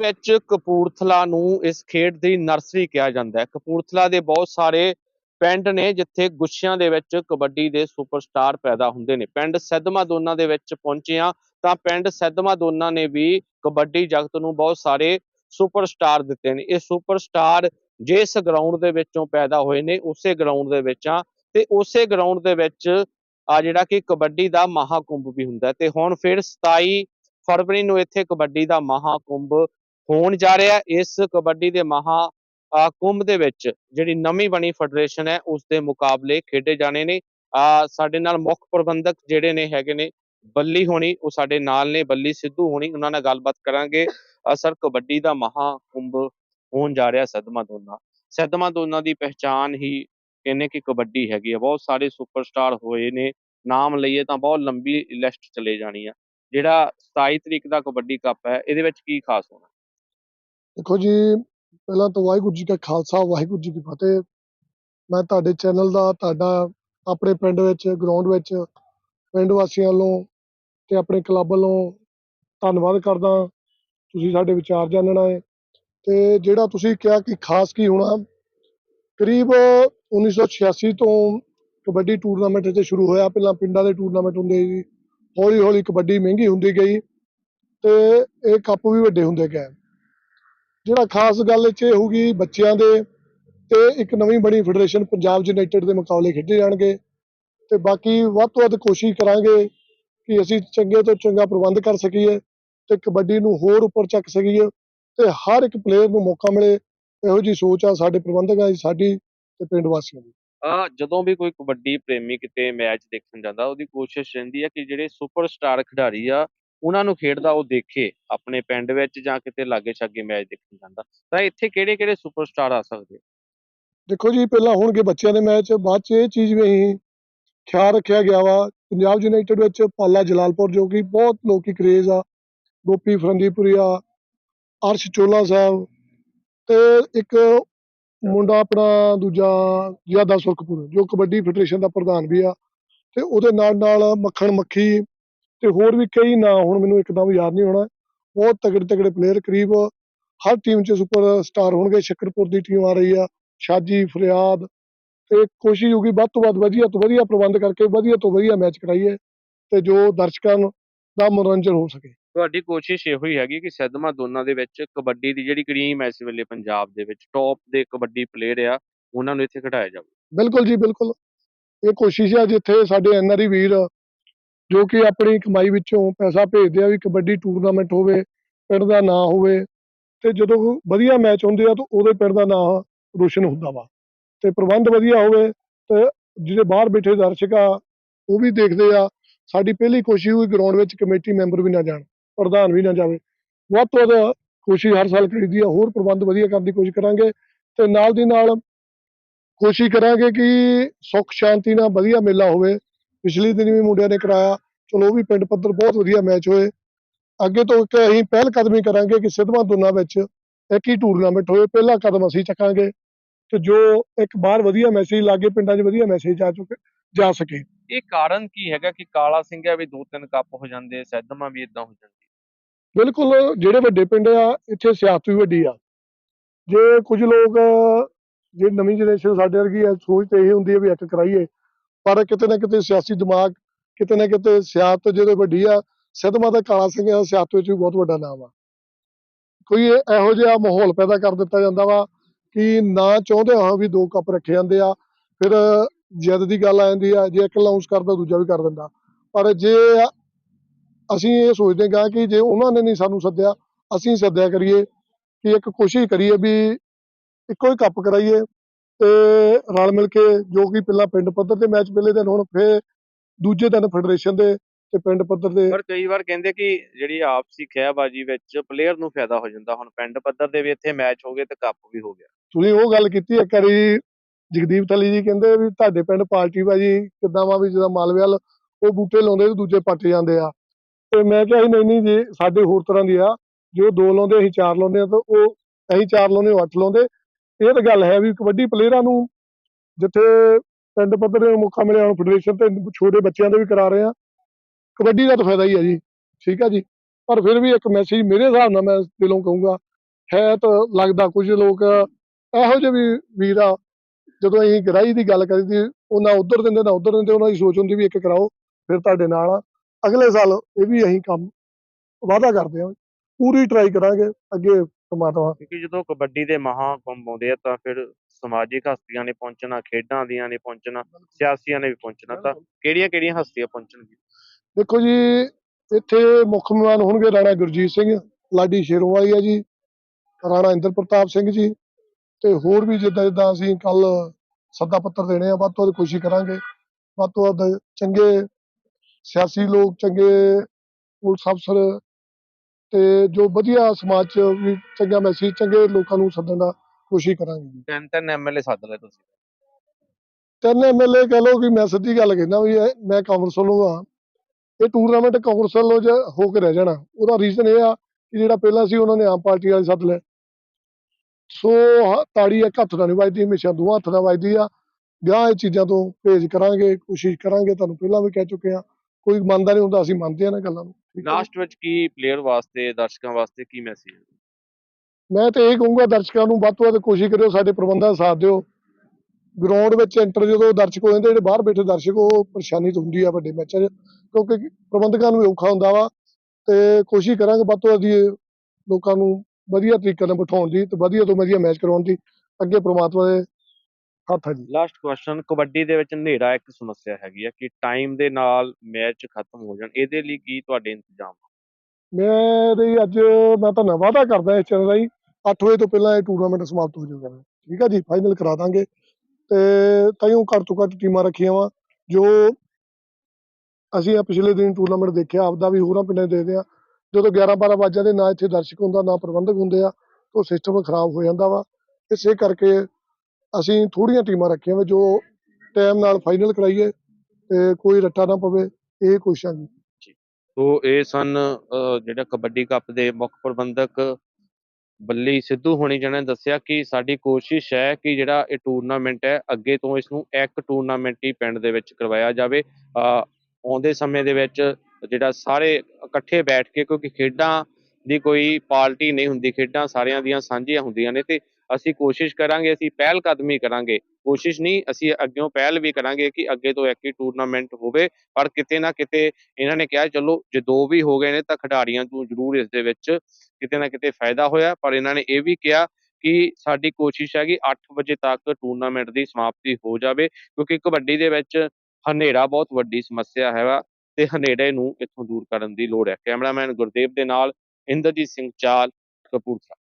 ਵਿੱਚ ਕਪੂਰਥਲਾ ਨੂੰ ਇਸ ਖੇਡ ਦੀ ਨਰਸਰੀ ਕਿਹਾ ਜਾਂਦਾ ਹੈ। ਕਪੂਰਥਲਾ ਦੇ ਬਹੁਤ ਸਾਰੇ ਪਿੰਡ ਨੇ, ਜਿੱਥੇ ਗੁੱਛਿਆਂ ਦੇ ਵਿੱਚ ਕਬੱਡੀ ਦੇ ਸੁਪਰਸਟਾਰ ਪੈਦਾ ਹੁੰਦੇ ਨੇ। ਪਿੰਡ ਸੈਦਮਾ ਦੋਨਾਂ ਦੇ ਵਿੱਚ ਪਹੁੰਚੇ ਹਾਂ ਤਾਂ ਪਿੰਡ ਸੈਦਮਾ ਦੋਨਾਂ ਨੇ ਵੀ ਕਬੱਡੀ ਜਗਤ ਨੂੰ ਬਹੁਤ ਸਾਰੇ ਸੁਪਰਸਟਾਰ ਦਿੱਤੇ ਨੇ। ਇਹ ਸੁਪਰਸਟਾਰ ਜਿਸ ਗਰਾਊਂਡ ਦੇ ਵਿੱਚੋਂ ਪੈਦਾ ਹੋਏ ਨੇ, ਉਸੇ ਗਰਾਊਂਡ ਦੇ ਵਿੱਚ ਆ ਤੇ ਉਸੇ ਗਰਾਊਂਡ ਦੇ ਵਿੱਚ ਆ ਜਿਹੜਾ ਕਿ ਕਬੱਡੀ ਦਾ ਮਹਾਕੁੰਭ ਵੀ ਹੁੰਦਾ ਤੇ ਹੁਣ ਫਿਰ 27 ਫਰਵਰੀ ਨੂੰ ਇੱਥੇ ਕਬੱਡੀ ਦਾ ਮਹਾਕੁੰਭ ਹੋਣ ਜਾ ਰਿਹਾ ਇਸ ਕਬੱਡੀ ਦੇ ਮਹਾ ਕੁੰਭ ਦੇ ਵਿੱਚ, ਜਿਹੜੀ ਨਵੀਂ ਬਣੀ ਫੈਡਰੇਸ਼ਨ ਹੈ ਉਸ ਦੇ ਮੁਕਾਬਲੇ ਖੇਡੇ ਜਾਣੇ ਨੇ। ਆ ਸਾਡੇ ਨਾਲ ਮੁੱਖ ਪ੍ਰਬੰਧਕ ਜਿਹੜੇ ਨੇ ਹੈਗੇ ਨੇ, ਬੱਲੀ ਹੋਣੀ, ਉਹ ਸਾਡੇ ਨਾਲ ਨੇ, ਬੱਲੀ ਸਿੱਧੂ ਹੋਣੀ, ਉਹਨਾਂ ਨਾਲ ਗੱਲਬਾਤ ਕਰਾਂਗੇ। ਸਰ, ਕਬੱਡੀ ਦਾ ਮਹਾਕੁੰਭ ਹੋਣ ਜਾ ਰਿਹਾ ਸਦਮਾ ਦੋਨਾ। ਸਦਮਾ ਦੋਨਾ ਦੀ ਪਹਿਚਾਨ ਹੀ ਕਹਿੰਨੇ ਕਿ ਕਬੱਡੀ ਹੈਗੀ ਆ। ਬਹੁਤ ਸਾਰੇ ਸੁਪਰਸਟਾਰ ਹੋਏ ਨੇ। ਨਾਮ ਲਈਏ ਤਾਂ ਬਹੁਤ ਲੰਬੀ ਲਿਸਟ ਚਲੇ ਜਾਣੀ ਆ। ਜਿਹੜਾ 27 ਤਰੀਕ ਦਾ ਕਬੱਡੀ ਕੱਪ ਹੈ, ਇਹਦੇ ਵਿੱਚ ਕੀ ਖਾਸ ਹੋਣਾ? ਦੇਖੋ ਜੀ, ਪਹਿਲਾਂ ਤਾਂ ਵਾਹਿਗੁਰੂ ਜੀ ਕਾ ਖਾਲਸਾ, ਵਾਹਿਗੁਰੂ ਜੀ ਕੀ ਫਤਿਹ। ਮੈਂ ਤੁਹਾਡੇ ਚੈਨਲ ਦਾ, ਤੁਹਾਡਾ ਆਪਣੇ ਪਿੰਡ ਵਿੱਚ, ਗਰਾਊਂਡ ਵਿੱਚ, ਪਿੰਡ ਵਾਸੀਆਂ ਵੱਲੋਂ ਤੇ ਆਪਣੇ ਕਲੱਬ ਵੱਲੋਂ ਧੰਨਵਾਦ ਕਰਦਾ ਤੁਸੀਂ ਸਾਡੇ ਵਿਚਾਰ ਜਾਣਨਾ ਹੈ ਤੇ ਜਿਹੜਾ ਤੁਸੀਂ ਕਿਹਾ ਕਿ ਖਾਸ ਕੀ ਹੋਣਾ, ਕਰੀਬ 1986 ਤੋਂ ਕਬੱਡੀ ਟੂਰਨਾਮੈਂਟ ਇੱਥੇ ਸ਼ੁਰੂ ਹੋਇਆ। ਪਹਿਲਾਂ ਪਿੰਡਾਂ ਦੇ ਟੂਰਨਾਮੈਂਟ ਹੁੰਦੇ ਸੀ। ਹੌਲੀ ਹੌਲੀ ਕਬੱਡੀ ਮਹਿੰਗੀ ਹੁੰਦੀ ਗਈ ਤੇ ਇਹ ਕੱਪ ਵੀ ਵੱਡੇ ਹੁੰਦੇ ਗਏ। ਜਿਹੜਾ ਖਾਸ ਗੱਲ ਇਹ 'ਚ ਹੋਊਗੀ ਬੱਚਿਆਂ ਦੇ ਤੇ ਇੱਕ ਨਵੀਂ ਬਣੀ ਫੈਡਰੇਸ਼ਨ ਪੰਜਾਬ ਯੂਨਾਈਟਿਡ ਦੇ ਮੁਕਾਬਲੇ ਖੇਡੇ ਜਾਣਗੇ ਤੇ ਬਾਕੀ ਵੱਧ ਤੋਂ ਵੱਧ ਕੋਸ਼ਿਸ਼ ਕਰਾਂਗੇ ਕਿ ਅਸੀਂ ਚੰਗੇ ਤੋਂ ਚੰਗਾ ਪ੍ਰਬੰਧ ਕਰ ਸਕੀਏ ਤੇ ਕਬੱਡੀ ਨੂੰ ਹੋਰ ਉੱਪਰ ਚੱਕ ਸਕੀਏ ਤੇ ਹਰ ਇੱਕ ਪਲੇਅਰ ਨੂੰ ਮੌਕਾ ਮਿਲੇ, ਇਹੋ ਜੀ ਸੋਚ ਆ ਸਾਡੇ ਪ੍ਰਬੰਧਕਾਂ ਦੀ ਸਾਡੀ ਤੇ ਪਿੰਡ ਵਾਸੀਆਂ ਦੀ। ਆ ਜਦੋਂ ਵੀ ਕੋਈ ਕਬੱਡੀ ਪ੍ਰੇਮੀ ਕਿਤੇ ਮੈਚ ਦੇਖਣ ਜਾਂਦਾ, ਉਹਦੀ ਕੋਸ਼ਿਸ਼ ਰਹਿੰਦੀ ਹੈ ਕਿ ਜਿਹੜੇ ਸੁਪਰਸਟਾਰ ਖਿਡਾਰੀ ਆ ਉਹਨਾਂ ਨੂੰ ਖੇਡਦਾ ਉਹ ਦੇਖੇ, ਆਪਣੇ ਪਿੰਡ ਵਿੱਚ ਜਾਂ ਕਿਤੇ ਲਾਗੇ ਛਾਗੇ ਮੈਚ ਦੇਖਣ ਜਾਂਦਾ, ਤਾਂ ਇੱਥੇ ਕਿਹੜੇ ਕਿਹੜੇ ਸੁਪਰਸਟਾਰ ਆ ਸਕਦੇ? ਦੇਖੋ ਜੀ, ਪਹਿਲਾਂ ਹੋਣਗੇ ਬੱਚਿਆਂ ਦੇ ਮੈਚ, ਬਾਅਦ ਚ ਇਹ ਚੀਜ਼ ਵੀ ਖਿਆਲ ਰੱਖਿਆ ਗਿਆ ਵਾ, ਪੰਜਾਬ ਯੂਨਾਈਟਿਡ ਵਿੱਚ ਪਾਲਾ ਜਲਾਲਪੁਰ ਜੋ ਕਿ ਬਹੁਤ ਲੋਕੀ ਕਰੇਜ਼ ਆ, ਗੋਪੀ ਫਰੰਦੀਪੁਰੀਆ ਅਰਸ਼ ਚੋਲਾ ਸਾਹਿਬ ਤੇ ਇੱਕ ਮੁੰਡਾ ਆਪਣਾ ਦੂਜਾ ਜ਼ਿਆਦਾ ਸੁਰਖਪੁਰ, ਜੋ ਕਬੱਡੀ ਫੈਡਰੇਸ਼ਨ ਦਾ ਪ੍ਰਧਾਨ ਵੀ ਆ ਤੇ ਉਹਦੇ ਨਾਲ ਨਾਲ ਮੱਖਣ ਮੱਖੀ ਤੇ ਹੋਰ ਵੀ ਕਈ ਨਾਂ ਹੁਣ ਮੈਨੂੰ ਇੱਕਦਮ ਯਾਦ ਨਹੀਂ ਹੋਣਾ। ਬਹੁਤ ਤਗੜੇ ਤਗੜੇ ਪਲੇਅਰ ਕਰੀਬ ਹਰ ਟੀਮ 'ਚ ਸੁਪਰ ਸਟਾਰ ਹੋਣਗੇ। ਸ਼ੱਕਰਪੁਰ ਦੀ ਟੀਮ ਆ ਰਹੀ ਆ ਸ਼ਾਜੀ ਫਰਿਆਦ ਤੇ ਕੋਸ਼ਿਸ਼ ਹੋਊਗੀ ਵੱਧ ਤੋਂ ਵੱਧ ਵਧੀਆ ਤੋਂ ਵਧੀਆ ਪ੍ਰਬੰਧ ਕਰਕੇ ਵਧੀਆ ਤੋਂ ਵਧੀਆ ਮੈਚ ਕਰਾਈਏ ਤੇ ਜੋ ਦਰਸ਼ਕਾਂ ਦਾ ਮਨੋਰੰਜਨ ਹੋ ਸਕੇ। ਤੁਹਾਡੀ ਕੋਸ਼ਿਸ਼ ਇਹੋ ਹੀ ਹੈਗੀ ਕਿ ਸਿੱਧਵਾਂ ਦੋਨਾਂ ਦੇ ਵਿੱਚ ਕਬੱਡੀ ਦੀ ਜਿਹੜੀ ਕਰੀਮ ਇਸ ਵੇਲੇ ਪੰਜਾਬ ਦੇ ਵਿੱਚ ਟੌਪ ਦੇ ਕਬੱਡੀ ਪਲੇਅਰ ਆ ਉਹਨਾਂ ਨੂੰ ਇੱਥੇ ਖਿਡਾਇਆ ਜਾਵੇ। ਬਿਲਕੁਲ ਜੀ ਬਿਲਕੁਲ। ਇਹ ਕੋਸ਼ਿਸ਼ ਆ ਜਿੱਥੇ ਸਾਡੇ ਐਨਆਰਈ ਵੀਰ ਜੋ ਕਿ ਆਪਣੀ ਕਮਾਈ ਵਿੱਚੋਂ ਪੈਸਾ ਭੇਜਦੇ ਆ ਵੀ ਕਬੱਡੀ ਟੂਰਨਾਮੈਂਟ ਹੋਵੇ, ਪਿੰਡ ਦਾ ਨਾਂ ਹੋਵੇ ਤੇ ਜਦੋਂ ਵਧੀਆ ਮੈਚ ਹੁੰਦੇ ਆ ਤਾਂ ਉਹਦੇ ਪਿੰਡ ਦਾ ਨਾਂ ਰੋਸ਼ਨ ਹੁੰਦਾ ਵਾ ਤੇ ਪ੍ਰਬੰਧ ਵਧੀਆ ਹੋਵੇ ਤੇ ਜਿਹੜੇ ਬਾਹਰ ਬੈਠੇ ਦਰਸ਼ਕ ਆ, ਉਹ ਵੀ ਦੇਖਦੇ ਆ, ਸਾਡੀ ਪਹਿਲੀ ਕੋਸ਼ਿਸ਼ ਹੋਈ ਗਰਾਊਂਡ ਵਿੱਚ ਕਮੇਟੀ ਮੈਂਬਰ ਵੀ ਨਾ ਜਾਣ, ਪ੍ਰਧਾਨ ਵੀ ਨਾ ਜਾਵੇ, ਵੱਧ ਤੋਂ ਵੱਧ ਕੋਸ਼ਿਸ਼ ਹਰ ਸਾਲ ਕਰੀਦੀ ਆ, ਹੋਰ ਪ੍ਰਬੰਧ ਵਧੀਆ ਕਰਨ ਦੀ ਕੋਸ਼ਿਸ਼ ਕਰਾਂਗੇ ਤੇ ਨਾਲ ਦੀ ਨਾਲ ਕੋਸ਼ਿਸ਼ ਕਰਾਂਗੇ ਕਿ ਸੁੱਖ ਸ਼ਾਂਤੀ ਨਾਲ ਵਧੀਆ ਮੇਲਾ ਹੋਵੇ ਪਿਛਲੇ ਦਿਨ ਵੀ ਮੁੰਡਿਆਂ ਨੇ ਕਰਾਇਆ। ਚਲੋ ਉਹ ਵੀ ਪਿੰਡ ਪੱਧਰ ਬਹੁਤ ਵਧੀਆ ਮੈਚ ਹੋਏ। ਅੱਗੇ ਤੋਂ ਇੱਕ ਅਸੀਂ ਪਹਿਲ ਕਦਮੀ ਕਰਾਂਗੇ ਕਿ ਸਿੱਧਵਾਂ ਦੋਨਾਂ ਵਿੱਚ ਇੱਕ ਹੀ ਟੂਰਨਾਮੈਂਟ ਹੋਵੇ ਪਹਿਲਾ ਕਦਮ ਅਸੀਂ ਚੱਕਾਂਗੇ ਤੇ ਜੋ ਇੱਕ ਬਾਹਰ ਵਧੀਆ ਮੈਸੇਜ ਲਾਗੇ ਪਿੰਡਾਂ 'ਚ ਵਧੀਆ ਮੈਸੇਜ ਜਾ ਚੁੱਕੇ ਜਾ ਸਕੇ। ਇਹ ਕਾਰਨ ਕੀ ਹੈਗਾ ਕਿ ਕਾਲਾ ਸਿੰਘਿਆ ਵੀ ਦੋ ਤਿੰਨ ਕੱਪ ਹੋ ਜਾਂਦੇ ਸਿੱਧਵਾਂ ਵੀ ਇਦਾਂ ਹੋ ਜਾਂਦੀ? ਬਿਲਕੁਲ ਜਿਹੜੇ ਵੱਡੇ ਪਿੰਡ ਆ ਇੱਥੇ ਸਿਆਸਤ ਵੀ ਵੱਡੀ ਆ। ਜੇ ਕੁਝ ਲੋਕ ਜੇ ਨਵੀਂ ਜਨਰੇਸ਼ਨ ਸਾਡੇ ਵਰਗੀ ਆ ਸੋਚ ਤੇ ਇਹ ਹੁੰਦੀ ਹੈ ਵੀ ਇੱਕ ਕਰਾਈਏ। ਪਰ ਕਿਤੇ ਨਾ ਕਿਤੇ ਸਿਆਸੀ ਦਿਮਾਗ, ਕਿਤੇ ਨਾ ਕਿਤੇ ਸਿਆਸਤ ਜਦੋਂ ਵੱਡੀ ਆ ਸਿੱਧਵਾਂ ਦਾ ਕਾਲਾ ਸਿੰਘ ਆ, ਸਿਆਸਤ ਵਿੱਚ ਵੀ ਬਹੁਤ ਵੱਡਾ ਨਾਮ ਆ। ਕੋਈ ਇਹੋ ਜਿਹਾ ਮਾਹੌਲ ਪੈਦਾ ਕਰ ਦਿੱਤਾ ਜਾਂਦਾ ਵਾ ਕਿ ਨਾ ਚਾਹੁੰਦੇ ਹਾਂ ਵੀ ਦੋ ਕੱਪ ਰੱਖੇ ਜਾਂਦੇ ਆ, ਫਿਰ ਜਦ ਦੀ ਗੱਲ ਆ ਜਾਂਦੀ ਆ, ਜੇ ਇੱਕ ਅਨਾਉਂਸ ਕਰਦਾ, ਦੂਜਾ ਵੀ ਕਰ ਦਿੰਦਾ। ਪਰ ਜੇ ਅਸੀਂ ਇਹ ਸੋਚਦੇ ਗਾ ਕਿ ਜੇ ਉਹਨਾਂ ਨੇ ਨਹੀਂ ਸਾਨੂੰ ਸੱਦਿਆ, ਅਸੀਂ ਸੱਦਿਆ ਕਰੀਏ, ਕਿ ਇੱਕ ਕੋਸ਼ਿਸ਼ ਕਰੀਏ ਵੀ ਇੱਕੋ ਹੀ ਕੱਪ ਕਰਾਈਏ ਤੇ ਰਲ ਮਿਲ ਕੇ ਜੋ ਕਿ ਪਹਿਲਾਂ ਪਿੰਡ ਪੱਧਰ ਤੇ ਮੈਚ ਪਹਿਲੇ ਦਿਨ ਹੁਣ ਫੇਰ ਦੂਜੇ ਦਿਨ ਫੈਡਰੇਸ਼ਨ ਦੇ ਤੇ ਪਿੰਡ ਪੱਧਰ ਤੇ ਪਰ ਕਈ ਵਾਰ ਕਹਿੰਦੇ ਕਿ ਜਿਹੜੀ ਆਪਸੀ ਖਹਿਬਾਜ਼ੀ ਵਿੱਚ ਪਲੇਅਰ ਨੂੰ ਫਾਇਦਾ ਹੋ ਜਾਂਦਾ ਹੁਣ ਪਿੰਡ ਪੱਧਰ ਦੇ ਵੀ ਇੱਥੇ ਮੈਚ ਹੋ ਗਏ ਤੇ ਕੱਪ ਵੀ ਹੋ ਗਿਆ। ਤੁਸੀਂ ਉਹ ਗੱਲ ਕੀਤੀ ਇੱਕ ਵਾਰੀ ਜਗਦੀਪ ਥਲੀ ਜੀ ਕਹਿੰਦੇ ਵੀ ਤੁਹਾਡੇ ਪਿੰਡ ਪਾਰਟੀ ਬਾਜੀ ਕਿੱਦਾਂ ਵਾ ਵੀ ਜਦੋਂ ਮਾਲਵੇਲ ਉਹ ਬੂਟੇ ਲਾਉਂਦੇ ਤੇ ਦੂਜੇ ਪੱਟ ਜਾਂਦੇ ਆ। ਤੇ ਮੈਂ ਕਿਹਾ ਨਹੀਂ ਨਹੀਂ ਜੀ ਸਾਡੇ ਹੋਰ ਤਰ੍ਹਾਂ ਦੀ ਆ ਜੋ ਦੋ ਲਾਉਂਦੇ ਅਸੀਂ ਚਾਰ ਲਾਉਂਦੇ ਆ ਤਾਂ ਉਹ ਅਸੀਂ ਚਾਰ ਲਾਉਂਦੇ ਉਹ ਅੱਠ ਲਾਉਂਦੇ। ਇਹ ਤਾਂ ਗੱਲ ਹੈ ਵੀ ਕਬੱਡੀ ਪਲੇਅਰਾਂ ਨੂੰ ਜਿੱਥੇ ਪਿੰਡ ਪੱਧਰ ਤੇ ਮੌਕਾ ਮਿਲਿਆ, ਹੁਣ ਫੈਡਰੇਸ਼ਨ ਤੇ ਛੋਟੇ ਬੱਚਿਆਂ ਦੇ ਵੀ ਕਰਾ ਰਹੇ ਆ। ਕਬੱਡੀ ਦਾ ਤਾਂ ਫਾਇਦਾ ਹੀ ਹੈ ਜੀ, ਠੀਕ ਆ ਜੀ। ਪਰ ਫਿਰ ਵੀ ਇੱਕ ਮੈਸੇਜ ਮੇਰੇ ਹਿਸਾਬ ਨਾਲ ਮੈਂ ਦਿਲੋਂ ਕਹੂੰਗਾ, ਹੈ ਤਾਂ ਲੱਗਦਾ ਕੁਝ ਲੋਕ ਇਹੋ ਜਿਹੇ ਵੀ ਵੀਰ ਆ, ਜਦੋਂ ਅਸੀਂ ਗਰਾਈ ਦੀ ਗੱਲ ਕਰੀਦੀ, ਉਹਨਾਂ ਉਧਰ ਦਿੰਦੇ, ਨਾ ਉਧਰ ਦਿੰਦੇ, ਉਹਨਾਂ ਦੀ ਸੋਚ ਹੁੰਦੀ ਵੀ ਇੱਕ ਕਰਾਓ, ਫਿਰ ਤੁਹਾਡੇ ਨਾਲ ਆ। ਅਗਲੇ ਸਾਲ ਇਹ ਵੀ ਅਸੀਂ ਕੰਮ ਵਾਅਦਾ ਕਰਦੇ ਹਾਂ ਪੂਰੀ ਟਰਾਈ ਕਰਾਂਗੇ, ਅੱਗੇ ਪਰਮਾਤਮਾ ਕਿਉਂਕਿ ਜਦੋਂ ਕਬੱਡੀ ਦੇ ਮਹਾਕੁੰਭ ਆਉਂਦੇ ਆ ਤਾਂ ਫਿਰ ਸਮਾਜਿਕ ਹਸਤੀਆਂ ਨੇ ਪਹੁੰਚਣਾ ਖੇਡਾਂ ਦੀਆਂ ਨੇ ਪਹੁੰਚਣਾ ਸਿਆਸੀਆਂ ਨੇ ਵੀ ਪਹੁੰਚਣਾ ਤਾਂ ਕਿਹੜੀਆਂ ਕਿਹੜੀਆਂ ਹਸਤੀਆਂ ਪਹੁੰਚਣਗੀਆਂ? ਦੇਖੋ ਜੀ ਇੱਥੇ ਮੁੱਖ ਮਹਿਮਾਨ ਹੋਣਗੇ ਰਾਣਾ ਗੁਰਜੀਤ ਸਿੰਘ ਲਾਡੀ ਸ਼ੇਰੋਂ ਵਾਲੀ ਆ ਜੀ ਰਾਣਾ ਇੰਦਰ ਪ੍ਰਤਾਪ ਸਿੰਘ ਜੀ ਤੇ ਹੋਰ ਵੀ ਜਿੱਦਾਂ ਜਿੱਦਾਂ ਅਸੀਂ ਕੱਲ ਸੱਦਾ ਪੱਤਰ ਦੇਣੇ ਆ ਵੱਧ ਤੋਂ ਵੱਧ ਕੋਸ਼ਿਸ਼ ਕਰਾਂਗੇ। ਵੱਧ ਤੋਂ ਵੱਧ ਚੰਗੇ ਸਿਆਸੀ ਲੋਕ ਚੰਗੇ ਪੁਲਿਸ ਅਫਸਰ ਤੇ ਜੋ ਵਧੀਆ ਸਮਾਜ 'ਚ ਵੀ ਚੰਗਾ ਮੈਸੇਜ ਚੰਗੇ ਲੋਕਾਂ ਨੂੰ ਸੱਦਣ ਦਾ ਕੋਸ਼ਿਸ਼ ਕਰਾਂਗੇ ਜੀ। ਤਿੰਨ ਤਿੰਨ ਐਮਐਲਏ ਸੱਦ ਲਏ ਤੁਸੀਂ। ਤਿੰਨ ਐਮਐਲਏ ਕਹਿ ਲਓ ਕਿ ਮੈਂ ਸਿੱਧੀ ਗੱਲ ਕਹਿੰਦਾ ਵੀ ਇਹ- ਮੈਂ ਕਾਂਗਰਸ ਵੱਲੋਂ ਆ ਇਹ ਟੂਰਨਾਮੈਂਟ ਕਾਂਗਰਸ ਵੱਲੋਂ ਜ ਹੋ ਕੇ ਰਹਿ ਜਾਣਾ। ਉਹਦਾ ਰੀਜ਼ਨ ਇਹ ਆ ਕਿ ਜਿਹੜਾ ਪਹਿਲਾਂ ਸੀ ਉਹਨਾਂ ਨੇ ਆਮ ਪਾਰਟੀ ਵਾਲੇ ਸੱਦ ਲਏ। ਸੋ ਹ- ਤਾੜੀ ਇੱਕ ਹੱਥ ਨਾਲ ਨਹੀਂ ਵੱਜਦੀ ਹਮੇਸ਼ਾ ਦੋਹਾਂ ਹੱਥ ਨਾਲ ਵੱਜਦੀ ਆ। ਗਾਂ ਇਹ ਚੀਜ਼ਾਂ ਤੋਂ ਭੇਜ ਕਰਾਂਗੇ ਕੋਸ਼ਿਸ਼ ਕਰਾਂਗੇ ਤੁਹਾਨੂੰ ਪਹਿਲਾਂ ਵੀ ਕਹਿ ਚੁੱਕੇ ਆ। ਕੋਈ ਮੰਨਦਾ ਨਹੀਂ ਹੁੰਦਾ ਅਸੀਂ ਮੰਨਦੇ ਆ ਨਾ ਗੱਲਾਂ ਨੂੰ? ਲਾਸਟ ਵਿੱਚ ਕੀ ਪਲੇਅਰ ਵਾਸਤੇ ਦਰਸ਼ਕਾਂ ਵਾਸਤੇ ਕੀ ਮੈਸੇਜ ਹੈ? ਮੈਂ ਤੇ ਇਹ ਕਹੂੰਗਾ ਦਰਸ਼ਕਾਂ ਨੂੰ ਵੱਧ ਤੋਂ ਵੱਧ ਕੋਸ਼ਿਸ਼ ਕਰਿਓ ਸਾਡੇ ਪ੍ਰਬੰਧਾਂ ਸਾਥ ਦਿਓ। ਗਰਾਊਂਡ ਵਿੱਚ ਐਂਟਰ ਜਦੋਂ ਦਰਸ਼ਕ ਹੋ ਜਾਂਦੇ ਜਿਹੜੇ ਬਾਹਰ ਬੈਠੇ ਦਰਸ਼ਕ ਉਹ ਪਰੇਸ਼ਾਨੀ ਤਾਂ ਹੁੰਦੀ ਆ ਵੱਡੇ ਮੈਚਾਂ 'ਚ ਕਿਉਂਕਿ ਪ੍ਰਬੰਧਕਾਂ ਨੂੰ ਵੀ ਔਖਾ ਹੁੰਦਾ ਵਾ ਤੇ ਕੋਸ਼ਿਸ਼ ਕਰਾਂਗੇ ਵੱਧ ਤੋਂ ਵੱਧ ਲੋਕਾਂ ਨੂੰ ਵਧੀਆ ਤਰੀਕੇ ਨਾਲ ਬਿਠਾਉਣ ਦੀ ਤੇ ਵਧੀਆ ਤੋਂ ਵਧੀਆ ਮੈਚ ਕਰਵਾਉਣ ਦੀ। ਅੱਗੇ ਪ੍ਰਮਾਤਮਾ ਦੇ ਹੱਥ ਜੀ। ਲਾਸਟ ਕੁਐਸਚਨ ਕਬੱਡੀ ਦੇ ਵਿੱਚ ਹਨੇਰਾ ਇੱਕ ਸਮੱਸਿਆ ਹੈਗੀ ਆ ਕਿ ਟਾਈਮ ਦੇ ਨਾਲ ਮੈਚ ਖਤਮ ਹੋ ਜਾਣ ਇਹਦੇ ਲਈ ਕੀ ਤੁਹਾਡੇ ਇੰਤਜ਼ਾਮ ਮੇਰੀ ਅੱਜ ਮੈਂ ਤੁਹਾਨੂੰ ਵਾਅਦਾ ਕਰਦਾ ਇਸ ਚੈਨਲ ਰਾਹੀਂ 8 ਵਜੇ ਤੋਂ ਪਹਿਲਾਂ ਇਹ ਟੂਰਨਾਮੈਂਟ ਸਮਾਪਤ ਹੋ ਜਾਊਗਾ। ਠੀਕ ਆ ਜੀ ਫਾਈਨਲ ਕਰਾ ਦਾਂਗੇ। ਤੇ ਤਾਈਓ ਘੱਟ ਤੋਂ ਘੱਟ ਟੀਮਾਂ ਰੱਖੀਆਂ ਵਾ ਜੋ ਅਸੀਂ ਆ ਪਿਛਲੇ ਦਿਨ ਟੂਰਨਾਮੈਂਟ ਦੇਖਿਆ ਆਪਦਾ ਵੀ ਹੋਰਾਂ ਪਿੰਡਾਂ ਦੇਖਦੇ ਆ ਜਦੋਂ 11 12 ਵਜੇ ਜਾਂਦੇ ਨਾ ਇੱਥੇ ਦਰਸ਼ਕ ਹੁੰਦਾ ਨਾ ਪ੍ਰਬੰਧਕ ਹੁੰਦੇ ਆ ਉਹ ਸਿਸਟਮ ਖਰਾਬ ਹੋ ਜਾਂਦਾ ਵਾ। ਇਸੇ ਕਰਕੇ ਅਸੀਂ ਥੋੜੀਆਂ ਟੀਮਾਂ ਰੱਖੀਆਂ ਵਾ ਜੋ ਟਾਈਮ ਨਾਲ ਫਾਈਨਲ ਕਰਾਈਏ ਤੇ ਕੋਈ ਰੱਟਾ ਨਾ ਪਵੇ, ਇਹ ਕੋਸ਼ਿਸ਼ਾਂ ਜੀ। ਸੋ ਇਹ ਸਨ ਜਿਹੜਾ ਕਬੱਡੀ ਕੱਪ ਦੇ ਮੁੱਖ ਪ੍ਰਬੰਧਕ ਬੱਲੀ ਸਿੱਧੂ ਹੋਣੀ ਜਿਹਨਾਂ ਨੇ ਦੱਸਿਆ ਕਿ ਸਾਡੀ ਕੋਸ਼ਿਸ਼ ਹੈ ਕਿ ਜਿਹੜਾ ਇਹ ਟੂਰਨਾਮੈਂਟ ਹੈ, ਅੱਗੇ ਤੋਂ ਇਸ ਨੂੰ ਇੱਕ ਟੂਰਨਾਮੈਂਟ ਹੀ ਪਿੰਡ ਦੇ ਵਿੱਚ ਕਰਵਾਇਆ ਜਾਵੇ। ਆਉਂਦੇ ਸਮੇਂ ਦੇ ਵਿੱਚ ਜਿਹੜਾ ਸਾਰੇ ਇਕੱਠੇ ਬੈਠ ਕੇ ਕਿਉਂਕਿ ਖੇਡਾਂ ਦੀ ਕੋਈ ਪਾਰਟੀ ਨਹੀਂ ਹੁੰਦੀ, ਖੇਡਾਂ ਸਾਰਿਆਂ ਦੀਆਂ ਸਾਂਝੀਆਂ ਹੁੰਦੀਆਂ ਨੇ ਤੇ ਅਸੀਂ ਕੋਸ਼ਿਸ਼ ਕਰਾਂਗੇ, ਅਸੀਂ ਪਹਿਲ ਕਦਮੀ ਕਰਾਂਗੇ। ਕੋਸ਼ਿਸ਼ ਨਹੀਂ, ਅਸੀਂ ਅੱਗਿਓਂ ਪਹਿਲ ਵੀ ਕਰਾਂਗੇ ਕਿ ਅੱਗੇ ਤੋਂ ਇੱਕ ਹੀ ਟੂਰਨਾਮੈਂਟ ਹੋਵੇ, ਪਰ ਕਿਤੇ ਨਾ ਕਿਤੇ ਇਹਨਾਂ ਨੇ ਕਿਹਾ, ਚਲੋ, ਜੇ ਦੋ ਵੀ ਹੋ ਗਏ ਨੇ ਤਾਂ ਖਿਡਾਰੀਆਂ ਨੂੰ ਜ਼ਰੂਰ ਇਸ ਦੇ ਵਿੱਚ ਕਿਤੇ ਨਾ ਕਿਤੇ ਫਾਇਦਾ ਹੋਇਆ। ਪਰ ਇਹਨਾਂ ਨੇ ਇਹ ਵੀ ਕਿਹਾ ਕਿ ਸਾਡੀ ਕੋਸ਼ਿਸ਼ ਹੈ ਕਿ 8 ਵਜੇ ਤੱਕ ਟੂਰਨਾਮੈਂਟ ਦੀ ਸਮਾਪਤੀ ਹੋ ਜਾਵੇ, ਕਿਉਂਕਿ ਕਬੱਡੀ ਦੇ ਵਿੱਚ ਹਨੇਰਾ ਬਹੁਤ ਵੱਡੀ ਸਮੱਸਿਆ ਹੈਗਾ ਤੇ ਹਨੇਰੇ ਨੂੰ ਇੱਥੋਂ ਦੂਰ ਕਰਨ ਦੀ ਲੋੜ ਹੈ। ਕੈਮਰਾਮੈਨ ਗੁਰਦੇਵ ਦੇ ਨਾਲ ਇੰਦਰਜੀਤ ਸਿੰਘ ਚਾਲ, ਕਪੂਰਥਲਾ।